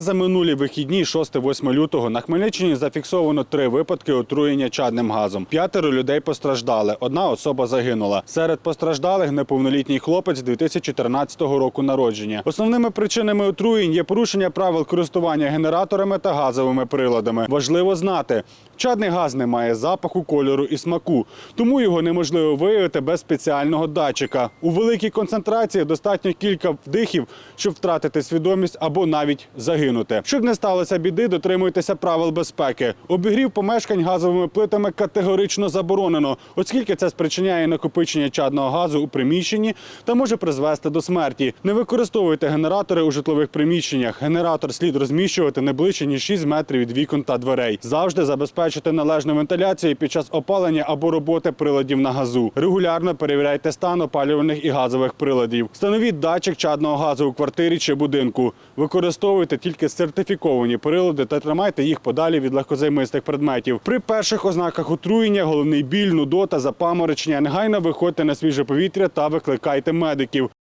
За минулі вихідні 6-8 лютого на Хмельниччині зафіксовано три випадки отруєння чадним газом. П'ятеро людей постраждали. Одна особа загинула. Серед постраждалих неповнолітній хлопець 2014 року народження. Основними причинами отруєнь є порушення правил користування генераторами та газовими приладами. Важливо знати, чадний газ не має запаху, кольору і смаку, тому його неможливо виявити без спеціального датчика. У великій концентрації достатньо кілька вдихів, щоб втратити свідомість або навіть загинути. Щоб не сталося біди, дотримуйтеся правил безпеки. Обігрів помешкань газовими плитами категорично заборонено, оскільки це спричиняє накопичення чадного газу у приміщенні та може призвести до смерті. Не використовуйте генератори у житлових приміщеннях. Генератор слід розміщувати не ближче ніж 6 метрів від вікон та дверей. Завжди забезпечити належну вентиляцію під час опалення або роботи приладів на газу. Регулярно перевіряйте стан опалювальних і газових приладів. Встановіть датчик чадного газу у квартирі чи будинку. Використовуйте тільки сертифіковані прилади та тримайте їх подалі від легкозаймистих предметів. При перших ознаках отруєння, головний біль, нудота, запаморочення, негайно виходьте на свіже повітря та викликайте медиків.